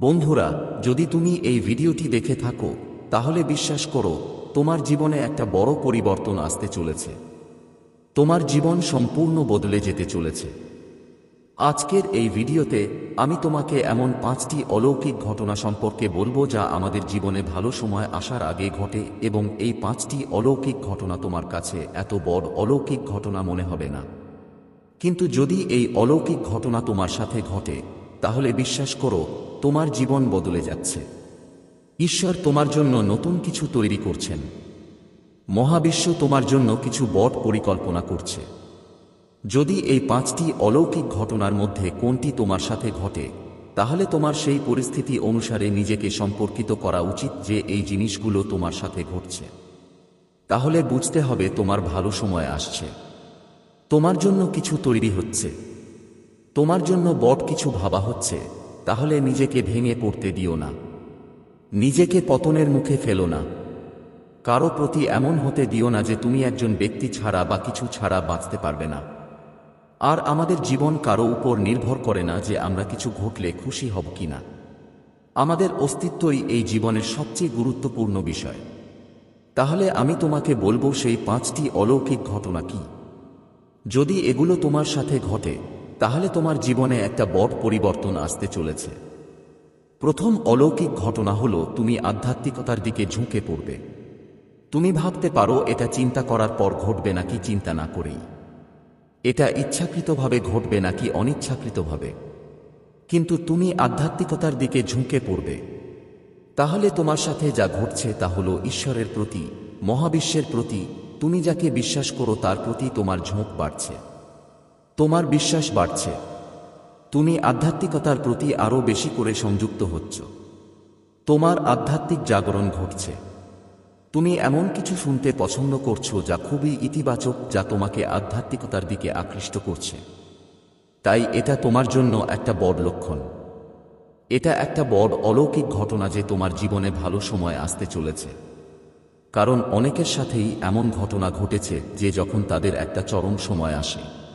বন্ধুরা, যদি তুমি এই ভিডিওটি দেখে থাকো, তাহলে বিশ্বাস করো, তোমার জীবনে একটা বড় পরিবর্তন আসতে চলেছে। তোমার জীবন সম্পূর্ণ বদলে যেতে চলেছে। আজকের এই ভিডিওতে আমি তোমাকে এমন পাঁচটি অলৌকিক ঘটনা সম্পর্কে বলব যা আমাদের জীবনে ভালো সময় আসার আগে ঘটে এবং এই পাঁচটি অলৌকিক ঘটনা তোমার কাছে এত বড় অলৌকিক ঘটনা মনে হবে না। কিন্তু যদি এই অলৌকিক ঘটনা তোমার সাথে ঘটে তাহলে বিশ্বাস করো, তোমার জীবন বদলে যাচ্ছে। ঈশ্বর তোমার জন্য নতুন কিছু তৈরি করছেন। মহাবিশ্ব তোমার জন্য কিছু বট পরিকল্পনা করছে। যদি এই পাঁচটি অলৌকিক ঘটনার মধ্যে কোনটি তোমার সাথে ঘটে, তাহলে তোমার সেই পরিস্থিতি অনুসারে নিজেকে সম্পর্কিত করা উচিত যে এই জিনিসগুলো তোমার সাথে ঘটছে। তাহলে বুঝতে হবে তোমার ভালো সময় আসছে। তোমার জন্য কিছু তৈরি হচ্ছে। তোমার জন্য বট কিছু ভাবা হচ্ছে, তাহলে নিজেকে ভেঙে পড়তে দিও না। নিজেকে পতনের মুখে ফেলো না। কারও প্রতি এমন হতে দিও না যে তুমি একজন ব্যক্তি ছাড়া বা কিছু ছাড়া বাঁচতে পারবে না। আর আমাদের জীবন কারও উপর নির্ভর করে না যে আমরা কিছু ঘটলে খুশি হব কিনা আমাদের অস্তিত্বই এই জীবনের সবচেয়ে গুরুত্বপূর্ণ বিষয়। তাহলে আমি তোমাকে বলব সেই পাঁচটি অলৌকিক ঘটনা কি? যদি এগুলো তোমার সাথে ঘটে তাহলে তোমার জীবনে একটা বড় পরিবর্তন আসতে চলেছে। প্রথম অলৌকিক ঘটনা হলো তুমি আধ্যাত্মিকতার দিকে ঝুঁকে পড়বে। তুমি ভাবতে পারো এটা চিন্তা করার পর ঘটবে নাকি চিন্তা না করেই। এটা ইচ্ছাকৃতভাবে ঘটবে নাকি অনিচ্ছাকৃতভাবে। কিন্তু তুমি আধ্যাত্মিকতার দিকে ঝুঁকে পড়বে। তাহলে তোমার সাথে যা ঘটছে তা হলো ঈশ্বরের প্রতি, মহাবিশ্বের প্রতি, তুমি যাকে বিশ্বাস করো তার প্রতি তোমার ঝোঁক বাড়ছে। তোমার বিশ্বাস বাড়ছে। তুমি আধ্যাত্মিকতার প্রতি আরও বেশি করে সংযুক্ত হচ্ছ। তোমার আধ্যাত্মিক জাগরণ ঘটছে। তুমি এমন কিছু শুনতে পছন্দ করছ যা খুবই ইতিবাচক, যা তোমাকে আধ্যাত্মিকতার দিকে আকৃষ্ট করছে। তাই এটা তোমার জন্য একটা বড় লক্ষণ। এটা একটা বড় অলৌকিক ঘটনা যে তোমার জীবনে ভালো সময় আসতে চলেছে। কারণ অনেকের সাথেই এমন ঘটনা ঘটেছে যে যখন তাদের একটা চরম সময় আসে।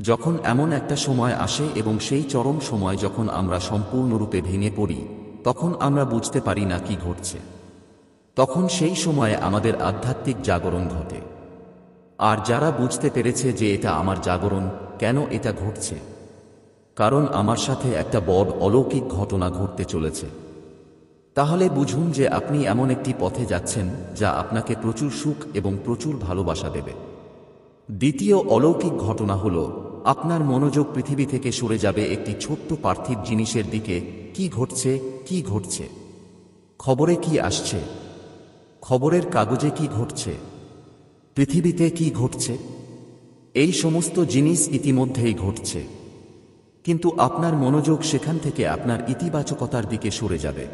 যখন এমন একটা সময় আসে এবং সেই চরম সময় যখন আমরা সম্পূর্ণরূপে ভেঙে পড়ি, তখন আমরা বুঝতে পারি না কি ঘটছে। তখন সেই সময়ে আমাদের আধ্যাত্মিক জাগরণ ঘটে। আর যারা বুঝতে পেরেছে যে এটা আমার জাগরণ, কেন এটা ঘটছে? কারণ আমার সাথে একটা বড় অলৌকিক ঘটনা ঘটতে চলেছে। তাহলে বুঝুন যে আপনি এমন একটি পথে যাচ্ছেন যা আপনাকে প্রচুর সুখ এবং প্রচুর ভালোবাসা দেবে। দ্বিতীয় অলৌকিক ঘটনা হল আপনার মনোযোগ পৃথিবী থেকে সরে যাবে একটি ছোট্ট পার্থিব জিনিসের দিকে। কি ঘটছে? কি ঘটছে? খবরে কি আসছে? খবরের কাগজে কি ঘটছে? পৃথিবীতে কি ঘটছে? এই সমস্ত জিনিস ইতিমধ্যেই ঘটছে। কিন্তু আপনার মনোযোগ সেখান থেকে আপনার ইতিবাচকতার দিকে সরে যাবে।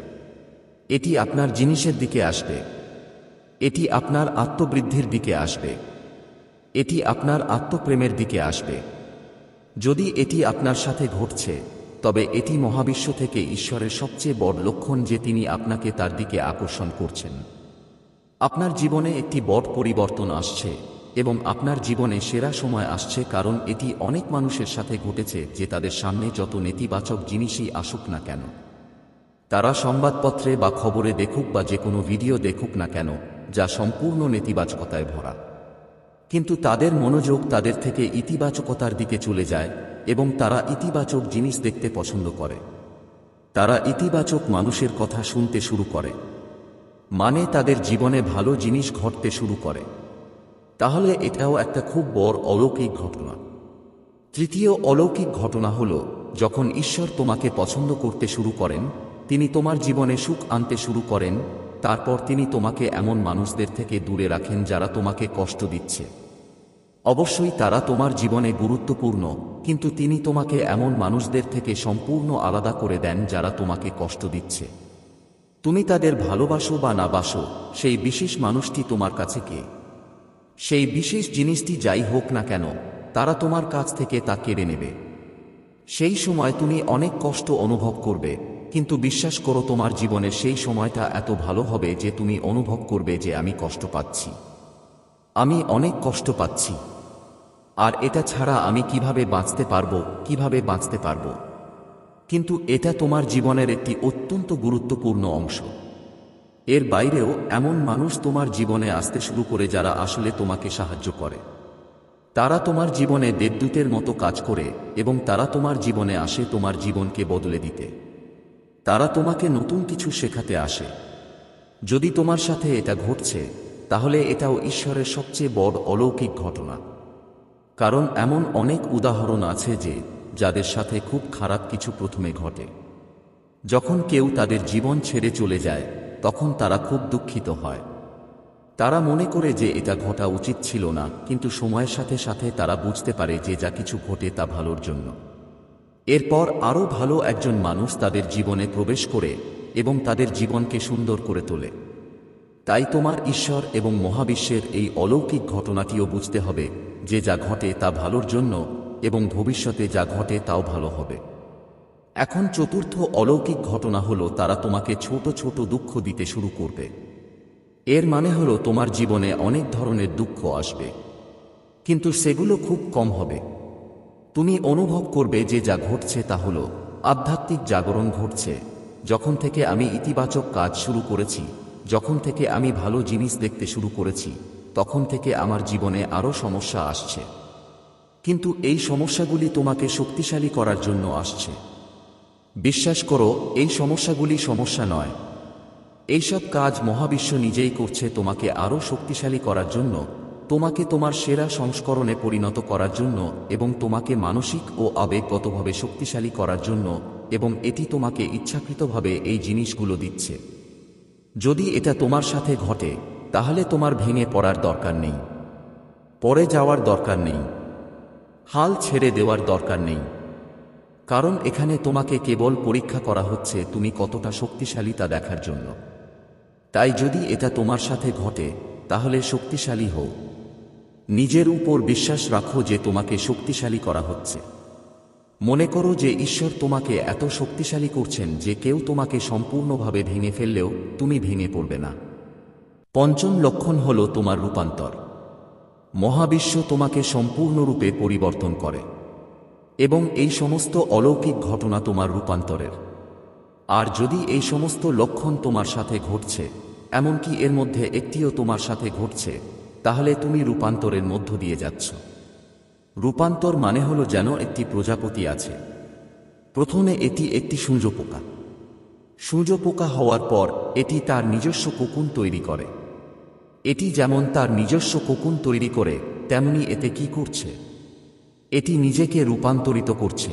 এটি আপনার জিনিসের দিকে আসবে। এটি আপনার আত্মবৃদ্ধির দিকে আসবে। এটি আপনার আত্মপ্রেমের দিকে আসবে। যদি এটি আপনার সাথে ঘটছে, তবে এটি মহাবিশ্ব থেকে ঈশ্বরের সবচেয়ে বড় লক্ষণ যে তিনি আপনাকে তার দিকে আকর্ষণ করছেন। আপনার জীবনে একটি বড় পরিবর্তন আসছে, এবং আপনার জীবনে সেরা সময় আসছে কারণ এটি অনেক মানুষের সাথে ঘটেছে যে তাদের সামনে যত নেতিবাচক জিনিসই আসুক না কেন। তারা সংবাদপত্রে বা খবরে দেখুক বা যে কোনো ভিডিও দেখুক না কেন, যা সম্পূর্ণ নেতিবাচকতায় ভরা। কিন্তু তাদের মনোযোগ তাদের থেকে ইতিবাচকতার দিকে চলে যায় এবং তারা ইতিবাচক জিনিস দেখতে পছন্দ করে। তারা ইতিবাচক মানুষের কথা শুনতে শুরু করে। মানে তাদের জীবনে ভালো জিনিস ঘটতে শুরু করে। তাহলে এটাও একটা খুব বড় অলৌকিক ঘটনা। তৃতীয় অলৌকিক ঘটনা হল, যখন ঈশ্বর তোমাকে পছন্দ করতে শুরু করেন, তিনি তোমার জীবনে সুখ আনতে শুরু করেন, তারপর তিনি তোমাকে এমন মানুষদের থেকে দূরে রাখেন যারা তোমাকে কষ্ট দিচ্ছে। অবশ্যই তারা তোমার জীবনে গুরুত্বপূর্ণ, কিন্তু তিনি তোমাকে এমন মানুষদের থেকে সম্পূর্ণ আলাদা করে দেন যারা তোমাকে কষ্ট দিচ্ছে। তুমি তাদের ভালোবাসো বা না বাসো, সেই বিশেষ মানুষটি তোমার কাছে কে? সেই বিশেষ জিনিসটি যাই হোক না কেন, তারা তোমার কাছ থেকে তা কেড়ে নেবে। সেই সময় তুমি অনেক কষ্ট অনুভব করবে, কিন্তু বিশ্বাস করো তোমার জীবনের সেই সময়টা এত ভালো হবে যে তুমি অনুভব করবে যে আমি কষ্ট পাচ্ছি। আমি অনেক কষ্ট পাচ্ছি। আর এটা ছাড়া আমি কীভাবে বাঁচতে পারব, কীভাবে বাঁচতে পারব? কিন্তু এটা তোমার জীবনের একটি অত্যন্ত গুরুত্বপূর্ণ অংশ। এর বাইরেও এমন মানুষ তোমার জীবনে আসতে শুরু করে যারা আসলে তোমাকে সাহায্য করে। তারা তোমার জীবনে দেবদূতের মতো কাজ করে এবং তারা তোমার জীবনে আসে তোমার জীবনকে বদলে দিতে। তারা তোমাকে নতুন কিছু শেখাতে আসে। যদি তোমার সাথে এটা ঘটছে তাহলে এটাও ঈশ্বরের সবচেয়ে বড় অলৌকিক ঘটনা। কারণ এমন অনেক উদাহরণ আছে যে, যাদের সাথে খুব খারাপ কিছু প্রথমে ঘটে। যখন কেউ তাদের জীবন ছেড়ে চলে যায়, তখন তারা খুব দুঃখিত হয়। তারা মনে করে যে এটা ঘটা উচিত ছিল না, কিন্তু সময়ের সাথে সাথে তারা বুঝতে পারে যে যা কিছু ঘটে তা ভালোর জন্য। এরপর আরও ভালো একজন মানুষ তাদের জীবনে প্রবেশ করে এবং তাদের জীবনকে সুন্দর করে তোলে। তাই তোমার ঈশ্বর এবং মহাবিশ্বের এই অলৌকিক ঘটনাটিও বুঝতে হবে যে যা ঘটে তা ভালোর জন্য এবং ভবিষ্যতে যা ঘটে তাও ভালো হবে। এখন চতুর্থ অলৌকিক ঘটনা হলো তারা তোমাকে ছোট ছোট দুঃখ দিতে শুরু করবে। এর মানে হলো তোমার জীবনে অনেক ধরনের দুঃখ আসবে। কিন্তু সেগুলো খুব কম হবে। তুমি অনুভব করবে যে যা ঘটছে তা হলো আধ্যাত্মিক জাগরণ ঘটছে, যখন থেকে আমি ইতিবাচক কাজ শুরু করেছি। যখন থেকে আমি ভালো জিনিস দেখতে শুরু করেছি, তখন থেকে আমার জীবনে আরও সমস্যা আসছে। কিন্তু এই সমস্যাগুলি তোমাকে শক্তিশালী করার জন্য আসছে। বিশ্বাস করো, এই সমস্যাগুলি সমস্যা নয়। এইসব কাজ মহাবিশ্ব নিজেই করছে তোমাকে আরও শক্তিশালী করার জন্য, তোমাকে তোমার সেরা সংস্করণে পরিণত করার জন্য এবং তোমাকে মানসিক ও আবেগগতভাবে শক্তিশালী করার জন্য এবং এটি তোমাকে ইচ্ছাকৃতভাবে এই জিনিসগুলো দিচ্ছে। যদি এটা তোমার সাথে ঘটে, তাহলে তোমার ভেঙে পড়ার দরকার নেই। পরে যাওয়ার দরকার নেই। হাল ছেড়ে দেওয়ার দরকার নেই। কারণ এখানে তোমাকে কেবল পরীক্ষা করা হচ্ছে তুমি কতটা শক্তিশালী তা দেখার জন্য। তাই যদি এটা তোমার সাথে ঘটে, তাহলে শক্তিশালী হও। নিজের উপর বিশ্বাস রাখো যে তোমাকে শক্তিশালী করা হচ্ছে। মনে করো যে ঈশ্বর তোমাকে এত শক্তিশালী করছেন যে কেউ তোমাকে সম্পূর্ণভাবে ভেঙে ফেললেও তুমি ভেঙে পড়বে না। পঞ্চম লক্ষণ হল তোমার রূপান্তর। মহাবিশ্ব তোমাকে সম্পূর্ণরূপে পরিবর্তন করে এবং এই সমস্ত অলৌকিক ঘটনা তোমার রূপান্তরের। আর যদি এই সমস্ত লক্ষণ তোমার সাথে ঘটছে, এমনকি এর মধ্যে একটিও তোমার সাথে ঘটছে, তাহলে তুমি রূপান্তরের মধ্য দিয়ে যাচ্ছ। রূপান্তর মানে হলো যেন একটি প্রজাপতি আছে। প্রথমে এটি একটি সূর্য পোকা সূর্য পোকা হওয়ার পর এটি তার নিজস্ব কোকুন তৈরি করে। এটি যেমন তার নিজস্ব কোকুন তৈরি করে, তেমনি এতে কি করছে? এটি নিজেকে রূপান্তরিত করছে।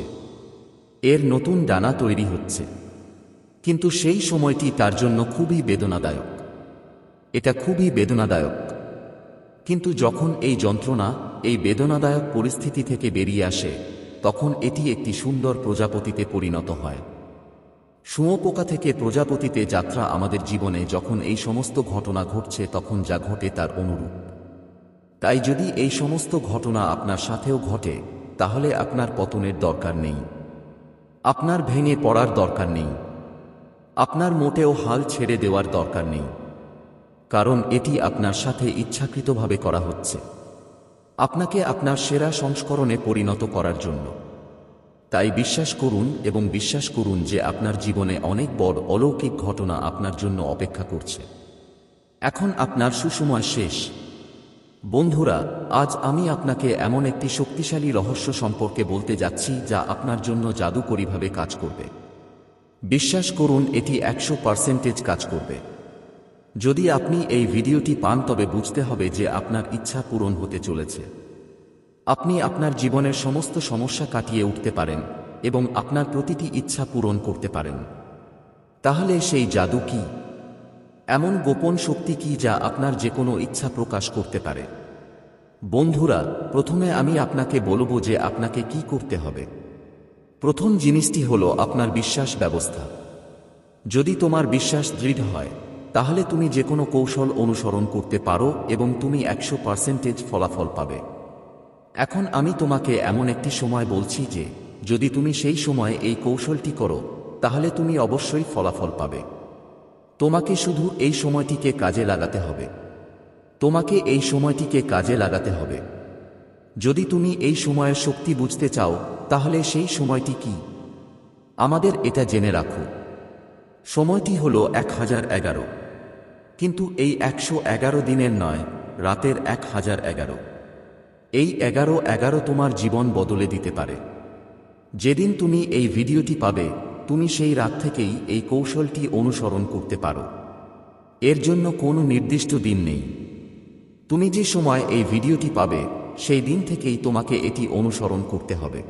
এর নতুন ডানা তৈরি হচ্ছে। কিন্তু সেই সময়টি তার জন্য খুবই বেদনাদায়ক। এটা খুবই বেদনাদায়ক। কিন্তু যখন এই যন্ত্রণা এই বেদনাদায়ক পরিস্থিতি থেকে বেরিয়ে আসে, তখন এটি একটি সুন্দর প্রজাপতিতে পরিণত হয়। শুঁয়োপোকা থেকে প্রজাপতিতে যাত্রা আমাদের জীবনে যখন এই সমস্ত ঘটনা ঘটছে, তখন যা ঘটে তার অনুরূপ। তাই যদি এই সমস্ত ঘটনা আপনার সাথেও ঘটে, তাহলে আপনার পতনের দরকার নেই। আপনার ভেঙে পড়ার দরকার নেই। আপনার মোটেও হাল ছেড়ে দেওয়ার দরকার নেই। কারণ এটি আপনার সাথে ইচ্ছাকৃতভাবে করা হচ্ছে। আপনাকে আপনার সেরা সংস্করণে পরিণত করার জন্য। তাই বিশ্বাস করুন এবং বিশ্বাস করুন যে আপনার জীবনে অনেক বড় অলৌকিক ঘটনা আপনার জন্য অপেক্ষা করছে। এখন আপনার সুসময় শেষ। বন্ধুরা, আজ আমি আপনাকে এমন একটি শক্তিশালী রহস্য সম্পর্কে বলতে যাচ্ছি যা আপনার জন্য জাদুকরীভাবে কাজ করবে। বিশ্বাস করুন, এটি একশো পার্সেন্টেজ কাজ করবে। যদি আপনি এই ভিডিওটি পান, তবে বুঝতে হবে যে আপনার ইচ্ছা পূরণ হতে চলেছে। আপনি আপনার জীবনের সমস্ত সমস্যা কাটিয়ে উঠতে পারেন এবং আপনার প্রতিটি ইচ্ছা পূরণ করতে পারেন। তাহলে সেই জাদু কি? এমন গোপন শক্তি কি যা আপনার যে কোনো ইচ্ছা প্রকাশ করতে পারে? বন্ধুরা, প্রথমে আমি আপনাকে বলব যে আপনাকে কি করতে হবে। প্রথম জিনিসটি হল আপনার বিশ্বাস ব্যবস্থা। যদি তোমার বিশ্বাস দৃঢ় হয় তাহলে তুমি যে কোনো কৌশল অনুসরণ করতে পারো এবং তুমি একশো পার্সেন্টেজ ফলাফল পাবে। এখন আমি তোমাকে এমন একটি সময় বলছি যে, যদি তুমি সেই সময়ে এই কৌশলটি করো, তাহলে তুমি অবশ্যই ফলাফল পাবে। তোমাকে শুধু এই সময়টিকে কাজে লাগাতে হবে। তোমাকে এই সময়টিকে কাজে লাগাতে হবে। যদি তুমি এই সময়ের শক্তি বুঝতে চাও, তাহলে সেই সময়টি কি? আমাদের এটা জেনে রাখো। সময়টি হল এক হাজার এগারো। কিন্তু এই একশো এগারো দিনের নয়, রাতের এক হাজার এগারো। এই এগারো এগারো তোমার জীবন বদলে দিতে পারে। যেদিন তুমি এই ভিডিওটি পাবে, তুমি সেই রাত থেকেই এই কৌশলটি অনুসরণ করতে পারো। এর জন্য কোনো নির্দিষ্ট দিন নেই। তুমি যে সময় এই ভিডিওটি পাবে, সেই দিন থেকেই তোমাকে এটি অনুসরণ করতে হবে।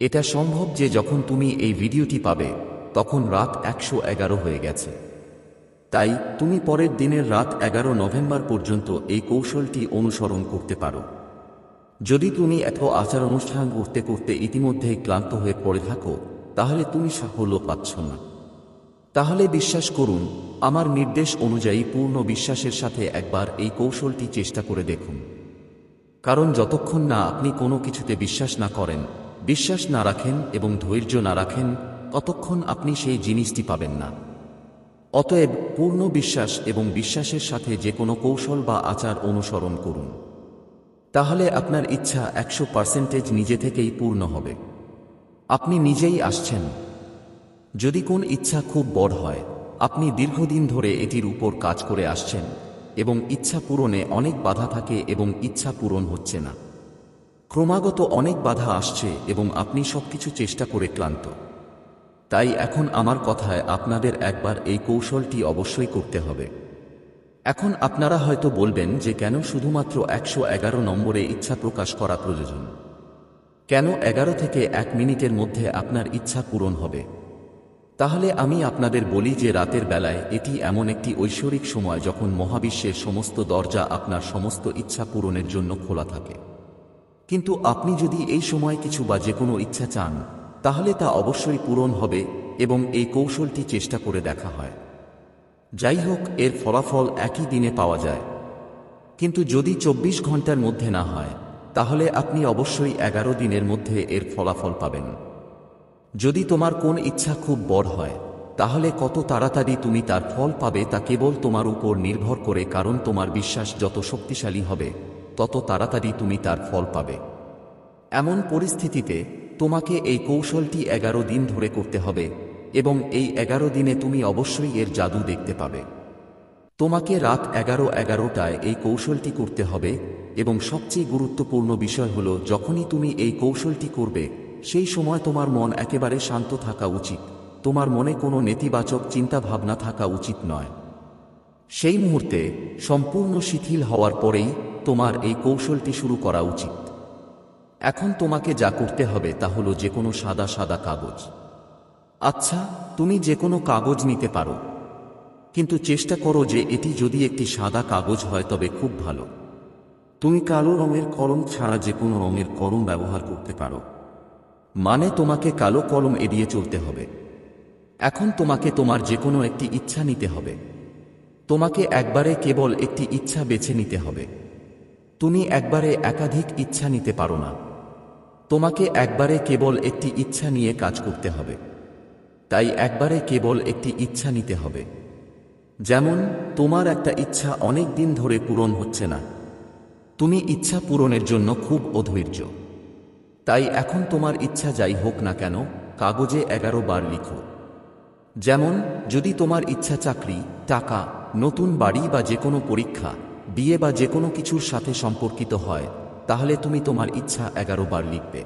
এটা সম্ভব যে যখন তুমি এই ভিডিওটি পাবে, তখন রাত একশো এগারো হয়ে গেছে। তাই তুমি পরের দিনের রাত এগারো নভেম্বর পর্যন্ত এই কৌশলটি অনুসরণ করতে পারো। যদি তুমি এত আচার অনুষ্ঠান করতে করতে ইতিমধ্যেই ক্লান্ত হয়ে পড়ে থাকো, তাহলে তুমি সাফল্য পাচ্ছ না। তাহলে বিশ্বাস করুন, আমার নির্দেশ অনুযায়ী পূর্ণ বিশ্বাসের সাথে একবার এই কৌশলটি চেষ্টা করে দেখুন। কারণ যতক্ষণ না আপনি কোনো কিছুতে বিশ্বাস না করেন, বিশ্বাস না রাখেন এবং ধৈর্য না রাখেন, ততক্ষণ আপনি সেই জিনিসটি পাবেন না। অতএব পূর্ণ বিশ্বাস এবং বিশ্বাসের সাথে যে কোনো কৌশল বা আচার অনুসরণ করুন। তাহলে আপনার ইচ্ছা একশো পার্সেন্টেজ নিজে থেকেই পূর্ণ হবে। আপনি নিজেই আসছেন। যদি কোন ইচ্ছা খুব বড় হয়, আপনি দীর্ঘদিন ধরে এটির উপর কাজ করে আসছেন এবং ইচ্ছা পূরণে অনেক বাধা থাকে এবং ইচ্ছা পূরণ হচ্ছে না। ক্রমাগত অনেক বাধা আসছে এবং আপনি সবকিছু চেষ্টা করে ক্লান্ত। তাই এখন আমার কথায় আপনাদের একবার এই কৌশলটি অবশ্যই করতে হবে। এখন আপনারা হয়তো বলবেন যে কেন শুধুমাত্র একশো এগারো নম্বরে ইচ্ছা প্রকাশ করা প্রয়োজন? কেন এগারো থেকে এক মিনিটের মধ্যে আপনার ইচ্ছা পূরণ হবে? তাহলে আমি আপনাদের বলি যে রাতের বেলায় এটি এমন একটি ঐশ্বরিক সময় যখন মহাবিশ্বের সমস্ত দরজা আপনার সমস্ত ইচ্ছা পূরণের জন্য খোলা থাকে। কিন্তু আপনি যদি এই সময় কিছু বা যে কোনো ইচ্ছা চান তাহলে তা অবশ্যই পূরণ হবে এবং এই কৌশলটি চেষ্টা করে দেখা হয়। যাই হোক, এর ফলাফল একই দিনে পাওয়া যায়। কিন্তু যদি চব্বিশ ঘণ্টার মধ্যে না হয়, তাহলে আপনি অবশ্যই এগারো দিনের মধ্যে এর ফলাফল পাবেন। যদি তোমার কোন ইচ্ছা খুব বড় হয়, তাহলে কত তাড়াতাড়ি তুমি তার ফল পাবে তা কেবল তোমার উপর নির্ভর করে কারণ তোমার বিশ্বাস যত শক্তিশালী হবে, তত তাড়াতাড়ি তুমি তার ফল পাবে। এমন পরিস্থিতিতে তোমাকে এই কৌশলটি এগারো দিন ধরে করতে হবে, এবং এই এগারো দিনে তুমি অবশ্যই এর জাদু দেখতে পাবে। তোমাকে রাত এগারো এগারোটায় এই কৌশলটি করতে হবে, এবং সবচেয়ে গুরুত্বপূর্ণ বিষয় হল, যখনই তুমি এই কৌশলটি করবে, সেই সময় তোমার মন একেবারে শান্ত থাকা উচিত, তোমার মনে কোনো নেতিবাচক চিন্তা ভাবনা থাকা উচিত নয়। সেই মুহূর্তে, সম্পূর্ণ শিথিল হওয়ার পরেই তোমার এই কৌশলটি শুরু করা উচিত। এখন তোমাকে যা করতে হবে তা হলো যে কোনো সাদা সাদা কাগজ। আচ্ছা তুমি যে কোনো কাগজ নিতে পারো। কিন্তু চেষ্টা করো যে এটি যদি একটি সাদা কাগজ হয় তবে খুব ভালো। তুমি কালো রঙের কলম ছাড়া যে কোনো রঙের কলম ব্যবহার করতে পারো। মানে তোমাকে কালো কলম এড়িয়ে চলতে হবে। এখন তোমাকে তোমার যে কোনো একটি ইচ্ছা নিতে হবে। তোমাকে একবারে কেবল একটি ইচ্ছা বেছে নিতে হবে। তুমি একবারে একাধিক ইচ্ছা নিতে পারো না। তোমাকে একবারে কেবল একটি ইচ্ছা নিয়ে কাজ করতে হবে। তাই একবারে কেবল একটি ইচ্ছা নিতে হবে। যেমন, তোমার একটা ইচ্ছা অনেক দিন ধরে পূরণ হচ্ছে না। তুমি ইচ্ছা পূরণের জন্য খুব অধৈর্য। তাই এখন তোমার ইচ্ছা যাই হোক না কেন, কাগজে এগারো বার লিখো। যেমন, যদি তোমার ইচ্ছা চাকরি, টাকা, নতুন বাড়ি বা যে কোনো পরীক্ষা, বিয়ে বা যে কোনো কিছুর সাথে সম্পর্কিত হয় তাহলে তুমি তোমার ইচ্ছা এগারো বার লিখবে।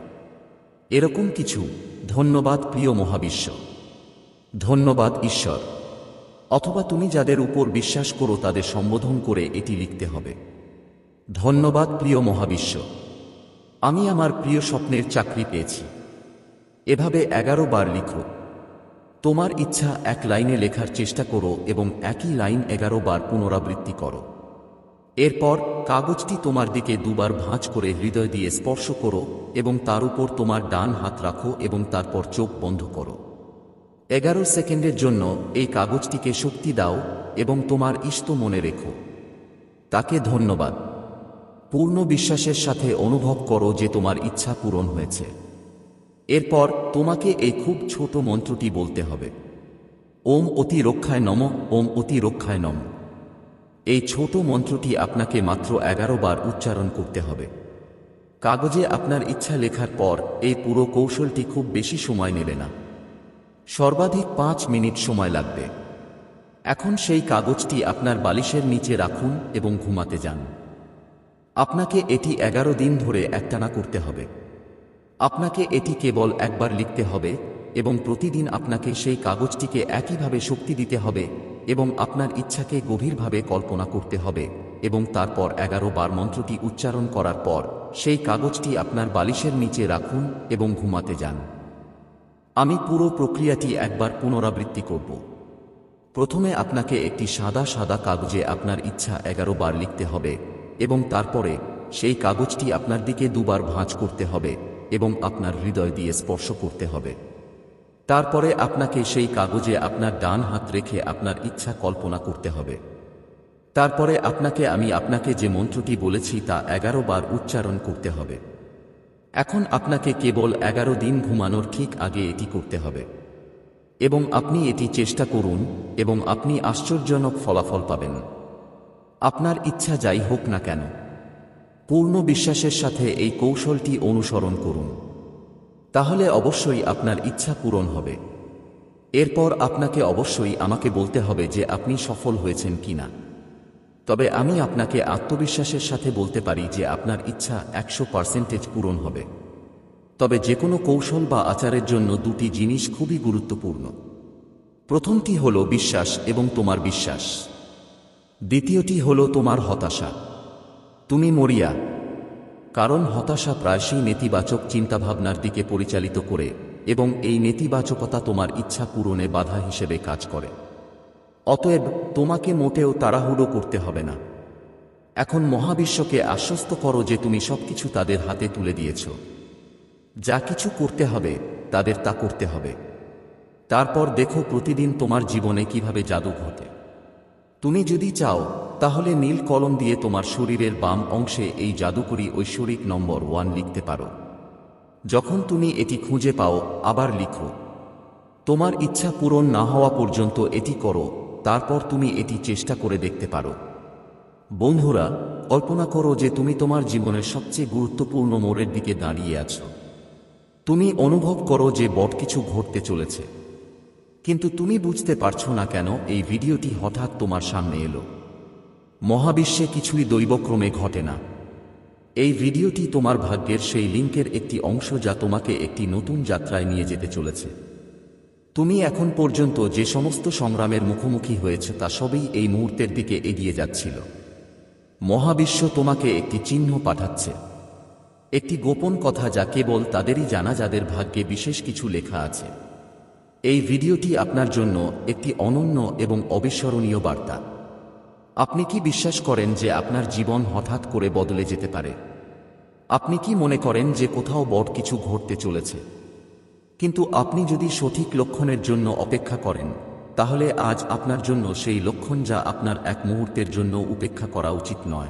এরকম কিছু ধন্যবাদ প্রিয় মহাবিশ্ব। ধন্যবাদ ঈশ্বর। অথবা তুমি যাদের উপর বিশ্বাস করো তাদের সম্বোধন করে এটি লিখতে হবে। ধন্যবাদ প্রিয় মহাবিশ্ব। আমি আমার প্রিয় স্বপ্নের চাকরি পেয়েছি। এভাবে এগারো বার লিখো। তোমার ইচ্ছা এক লাইনে লেখার চেষ্টা করো এবং একই লাইন এগারো বার পুনরাবৃত্তি করো। এরপর কাগজটি তোমার দিকে দুবার ভাঁজ করে হৃদয় দিয়ে স্পর্শ করো এবং তার উপর তোমার ডান হাত রাখো এবং তারপর চোখ বন্ধ করো। এগারো সেকেন্ডের জন্য এই কাগজটিকে শক্তি দাও এবং তোমার ইষ্ট মনে রেখো। তাকে ধন্যবাদ। পূর্ণ বিশ্বাসের সাথে অনুভব করো যে তোমার ইচ্ছা পূরণ হয়েছে। এরপর তোমাকে এই খুব ছোট মন্ত্রটি বলতে হবে। ওম অতি রক্ষায় নম, ওম অতি রক্ষায় নম। এই ছোট মন্ত্রটি আপনাকে মাত্র এগারো বার উচ্চারণ করতে হবে। কাগজে আপনার ইচ্ছা লেখার পর এই পুরো কৌশলটি খুব বেশি সময় নেবে না। সর্বাধিক পাঁচ মিনিট সময় লাগবে। এখন সেই কাগজটি আপনার বালিশের নিচে রাখুন এবং ঘুমাতে যান। আপনাকে এটি এগারো দিন ধরে একটানা করতে হবে। আপনাকে এটি কেবল একবার লিখতে হবে এবং প্রতিদিন আপনাকে সেই কাগজটিকে একইভাবে শক্তি দিতে হবে এবং আপনার ইচ্ছাকে গভীরভাবে কল্পনা করতে হবে এবং তারপর এগারো বার মন্ত্রটি উচ্চারণ করার পর সেই কাগজটি আপনার বালিশের নিচে রাখুন এবং ঘুমাতে যান। আমি পুরো প্রক্রিয়াটি একবার পুনরাবৃত্তি করব। প্রথমে আপনাকে একটি সাদা সাদা কাগজে আপনার ইচ্ছা এগারো বার লিখতে হবে এবং তারপরে সেই কাগজটি আপনার দিকে দুবার ভাঁজ করতে হবে এবং আপনার হৃদয় দিয়ে স্পর্শ করতে হবে। তারপরে আপনাকে সেই কাগজে আপনার ডান হাত রেখে আপনার ইচ্ছা কল্পনা করতে হবে। তারপরে আপনাকে আমি আপনাকে যে মন্ত্রটি বলেছি তা এগারো বার উচ্চারণ করতে হবে। এখন আপনাকে কেবল এগারো দিন ঘুমানোর ঠিক আগে এটি করতে হবে। এবং আপনি এটি চেষ্টা করুন এবং আপনি আশ্চর্যজনক ফলাফল পাবেন। আপনার ইচ্ছা যাই হোক না কেন। পূর্ণ বিশ্বাসের সাথে এই কৌশলটি অনুসরণ করুন। তাহলে অবশ্যই আপনার ইচ্ছা পূরণ হবে। এরপর আপনাকে অবশ্যই আমাকে বলতে হবে যে আপনি সফল হয়েছেন কিনা। তবে আমি আপনাকে আত্মবিশ্বাসের সাথে বলতে পারি যে আপনার ইচ্ছা একশো পার্সেন্টেজ পূরণ হবে। তবে যে কোনো কৌশল বা আচারের জন্য দুটি জিনিস খুবই গুরুত্বপূর্ণ। প্রথমটি হল বিশ্বাস এবং তোমার বিশ্বাস। দ্বিতীয়টি হল তোমার হতাশা। তুমি মরিয়া কারণ হতাশা প্রায়শই নেতিবাচক চিন্তাভাবনার দিকে পরিচালিত করে এবং এই নেতিবাচকতা তোমার ইচ্ছা পূরণে বাধা হিসেবে কাজ করে। অতএব তোমাকে মোটেও তাড়াহুড়ো করতে হবে না। এখন মহাবিশ্বকে আশ্বস্ত করো যে তুমি সবকিছু তাদের হাতে তুলে দিয়েছ। যা কিছু করতে হবে, তাদের তা করতে হবে। তারপর দেখো প্রতিদিন তোমার জীবনে কীভাবে জাদু ঘটে। তুমি যদি চাও তাহলে নীল কলম দিয়ে তোমার শরীরের বাম অংশে এই জাদুকরী ঐশ্বরিক নম্বর ওয়ান লিখতে পারো। যখন তুমি এটি খুঁজে পাও, আবার লিখো। তোমার ইচ্ছা পূরণ না হওয়া পর্যন্ত এটি করো, তারপর তুমি এটি চেষ্টা করে দেখতে পারো। বন্ধুরা, কল্পনা করো যে তুমি তোমার জীবনের সবচেয়ে গুরুত্বপূর্ণ মোড়ের দিকে দাঁড়িয়ে আছো। তুমি অনুভব করো যে বট কিছু ঘটতে চলেছে। কিন্তু তুমি বুঝতে পারছ না কেন এই ভিডিওটি হঠাৎ তোমার সামনে এলো। মহাবিশ্বে কিছুই দৈবক্রমে ঘটে না। এই ভিডিওটি তোমার ভাগ্যের সেই লিঙ্কের একটি অংশ যা তোমাকে একটি নতুন যাত্রায় নিয়ে যেতে চলেছে। তুমি এখন পর্যন্ত যে সমস্ত সংগ্রামের মুখোমুখি হয়েছে তা সবই এই মুহূর্তের দিকে এগিয়ে যাচ্ছিল। মহাবিশ্ব তোমাকে একটি চিহ্ন পাঠাচ্ছে। একটি গোপন কথা যা কেবল তাদেরই জানা যাদের ভাগ্যে বিশেষ কিছু লেখা আছে। এই ভিডিওটি আপনার জন্য একটি অনন্য এবং অবিস্মরণীয় বার্তা। আপনি কি বিশ্বাস করেন যে আপনার জীবন হঠাৎ করে বদলে যেতে পারে? আপনি কি মনে করেন যে কোথাও বড় কিছু ঘটতে চলেছে? কিন্তু আপনি যদি সঠিক লক্ষণের জন্য অপেক্ষা করেন, তাহলে আজ আপনার জন্য সেই লক্ষণ যা আপনার এক মুহূর্তের জন্য উপেক্ষা করা উচিত নয়।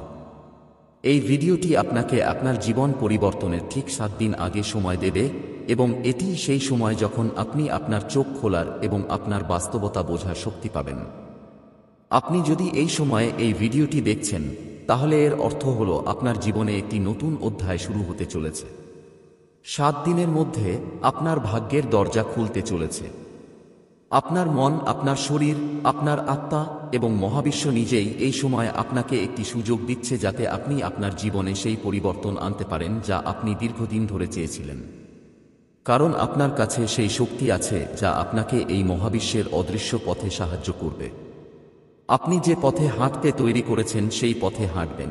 এই ভিডিওটি আপনাকে আপনার জীবন পরিবর্তনের ঠিক সাত দিন আগে সময় দেবে এবং এটি সেই সময় যখন আপনি আপনার চোখ খোলার এবং আপনার বাস্তবতা বোঝার শক্তি পাবেন। আপনি যদি এই সময়ে এই ভিডিওটি দেখছেন, তাহলে এর অর্থ হল আপনার জীবনে একটি নতুন অধ্যায় শুরু হতে চলেছে। সাত দিনের মধ্যে আপনার ভাগ্যের দরজা খুলতে চলেছে। আপনার মন, আপনার শরীর, আপনার আত্মা এবং মহাবিশ্ব নিজেই এই সময় আপনাকে একটি সুযোগ দিচ্ছে যাতে আপনি আপনার জীবনে সেই পরিবর্তন আনতে পারেন যা আপনি দীর্ঘদিন ধরে চেয়েছিলেন। কারণ আপনার কাছে সেই শক্তি আছে যা আপনাকে এই মহাবিশ্বের অদৃশ্য পথে সাহায্য করবে। আপনি যে পথে হাঁটতে তৈরি করেছেন সেই পথে হাঁটবেন।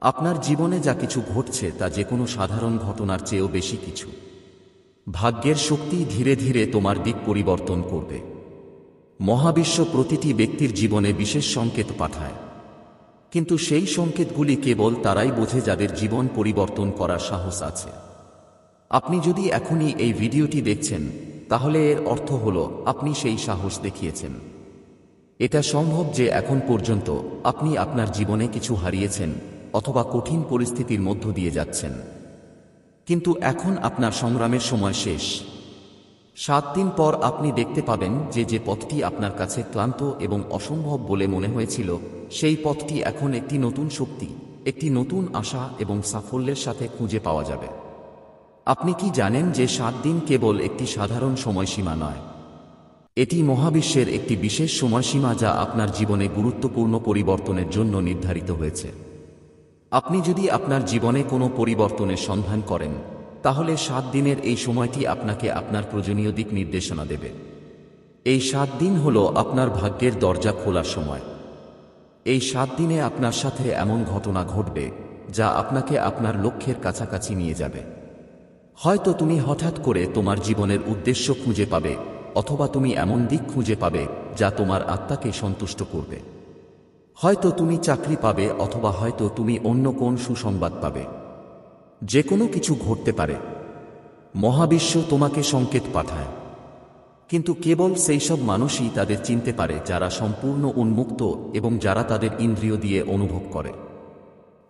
আপনার জীবনে যা কিছু ঘটছে তা যে কোনো সাধারণ ঘটনার চেয়েও বেশি কিছু। ভাগ্যের শক্তি ধীরে ধীরে তোমার দিক পরিবর্তন করবে। মহাবিশ্ব প্রতিটি ব্যক্তির জীবনে বিশেষ সংকেত পাঠায়। কিন্তু সেই সংকেতগুলি কেবল তারাই বোঝে যাদের জীবন পরিবর্তন করার সাহস আছে। আপনি যদি এখনই এই ভিডিওটি দেখছেন, তাহলে এর অর্থ হল, আপনি সেই সাহস দেখিয়েছেন। এটা সম্ভব যে এখন পর্যন্ত আপনি আপনার জীবনে কিছু হারিয়েছেন অথবা কঠিন পরিস্থিতির মধ্য দিয়ে যাচ্ছেন। কিন্তু এখন আপনার সংগ্রামের সময় শেষ। সাত দিন পর আপনি দেখতে পাবেন যে যে পথটি আপনার কাছে ক্লান্ত এবং অসম্ভব বলে মনে হয়েছিল, সেই পথটি এখন একটি নতুন শক্তি, একটি নতুন আশা এবং সাফল্যের সাথে খুঁজে পাওয়া যাবে। আপনি কি জানেন যে সাত দিন কেবল একটি সাধারণ সময়সীমা নয়? এটি মহাবিশ্বের একটি বিশেষ সময়সীমা যা আপনার জীবনে গুরুত্বপূর্ণ পরিবর্তনের জন্য নির্ধারিত হয়েছে। আপনি যদি আপনার জীবনে কোনো পরিবর্তনের সন্ধান করেন, তাহলে সাত দিনের এই সময়টি আপনাকে আপনার প্রয়োজনীয় দিক নির্দেশনা দেবে। এই সাত দিন হল আপনার ভাগ্যের দরজা খোলার সময়। এই সাত দিনে আপনার সাথে এমন ঘটনা ঘটবে যা আপনাকে আপনার লক্ষ্যের কাছাকাছি নিয়ে যাবে। হয়তো তুমি হঠাৎ করে তোমার জীবনের উদ্দেশ্য খুঁজে পাবে অথবা তুমি এমন দিক খুঁজে পাবে যা তোমার আত্মাকে সন্তুষ্ট করবে। হয়তো তুমি চাকরি পাবে অথবা হয়তো তুমি অন্য কোন সুসংবাদ পাবে। যে কোনো কিছু ঘটতে পারে। মহাবিশ্ব তোমাকে সংকেত পাঠায়। কিন্তু কেবল সেই সব মানুষই তাদের চিনতে পারে যারা সম্পূর্ণ উন্মুক্ত এবং যারা তাদের ইন্দ্রিয় দিয়ে অনুভব করে।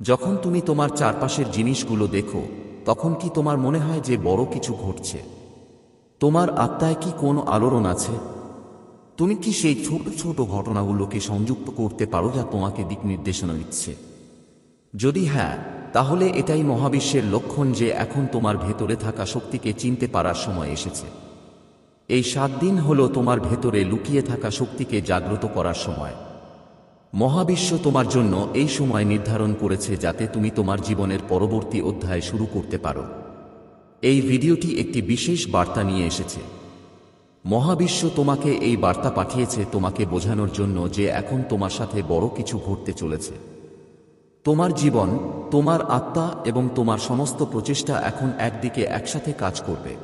যখন তুমি তোমার চারপাশের জিনিসগুলো দেখো, তখন কি তোমার মনে হয় যে বড় কিছু ঘটছে? তোমার আত্মায় কি কোনো আলোড়ন আছে? তুমি কি সেই ছোট ছোট ঘটনাগুলোকে সংযুক্ত করতে পারো যা তোমাকে দিক নির্দেশনা দিচ্ছে? যদি হ্যাঁ তাহলে এটাই মহাবিশ্বের লক্ষণ যে এখন তোমার ভেতরে থাকা শক্তিকে চিনতে পারার সময় এসেছে। এই সাত দিন হল তোমার ভেতরে লুকিয়ে থাকা শক্তিকে জাগ্রত করার সময়। মহাবিশ্ব তোমার জন্য এই সময় নির্ধারণ করেছে যাতে তুমি তোমার জীবনের পরবর্তী অধ্যায় শুরু করতে পারো। এই ভিডিওটি একটি বিশেষ বার্তা নিয়ে এসেছে। মহাবিশ্ব তোমাকে এই বার্তা পাঠিয়েছে তোমাকে বোঝানোর জন্য যে এখন তোমার সাথে বড় কিছু ঘটতে চলেছে। তোমার জীবন, তোমার আত্মা এবং তোমার সমস্ত প্রচেষ্টা এখন একদিকে একসাথে কাজ করবে।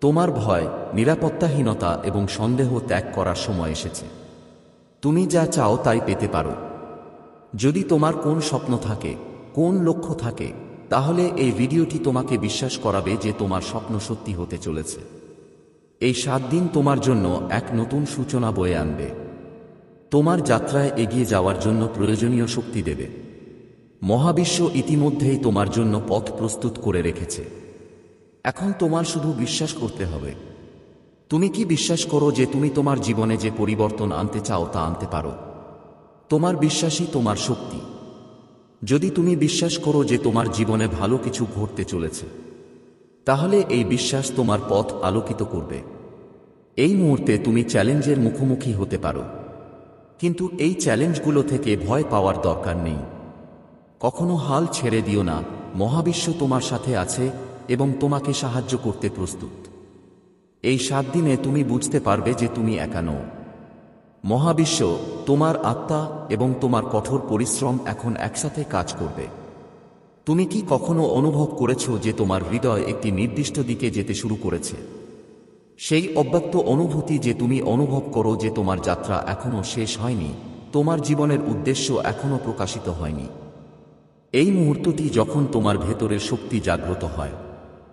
তোমার ভয়, নিরাপত্তাহীনতা এবং সন্দেহ ত্যাগ করার সময় এসেছে। তুমি যা চাও তাই পেতে পারো। যদি তোমার কোন স্বপ্ন থাকে, কোন লক্ষ্য থাকে তাহলে এই ভিডিওটি তোমাকে বিশ্বাস করাবে যে তোমার স্বপ্ন সত্যি হতে চলেছে। এই সাত দিন তোমার জন্য এক নতুন সূচনা বয়ে আনবে। তোমার যাত্রায় এগিয়ে যাওয়ার জন্য প্রয়োজনীয় শক্তি দেবে। মহাবিশ্ব ইতিমধ্যেই তোমার জন্য পথ প্রস্তুত করে রেখেছে। এখন তোমার শুধু বিশ্বাস করতে হবে। তুমি কি বিশ্বাস করো যে তুমি তোমার জীবনে যে পরিবর্তন আনতে চাও তা আনতে পারো? তোমার বিশ্বাসই তোমার শক্তি। যদি তুমি বিশ্বাস করো যে তোমার জীবনে ভালো কিছু ঘটতে চলেছে, তাহলে এই বিশ্বাস তোমার পথ আলোকিত করবে। এই মুহূর্তে তুমি চ্যালেঞ্জের মুখোমুখি হতে পারো, কিন্তু এই চ্যালেঞ্জগুলো থেকে ভয় পাওয়ার দরকার নেই। কখনো হাল ছেড়ে দিও না, মহাবিশ্ব তোমার সাথে আছে এবং তোমাকে সাহায্য করতে প্রস্তুত। এই সাত দিনে তুমি বুঝতে পারবে যে তুমি একা নও। মহাবিশ্ব, তোমার আত্মা এবং তোমার কঠোর পরিশ্রম এখন একসাথে কাজ করবে। তুমি কি কখনো অনুভব করেছ যে তোমার হৃদয় একটি নির্দিষ্ট দিকে যেতে শুরু করেছে? সেই অব্যক্ত অনুভূতি যে তুমি অনুভব করো যে তোমার যাত্রা এখনও শেষ হয়নি, তোমার জীবনের উদ্দেশ্য এখনও প্রকাশিত হয়নি। এই মুহূর্তটি যখন তোমার ভেতরের শক্তি জাগ্রত হয়।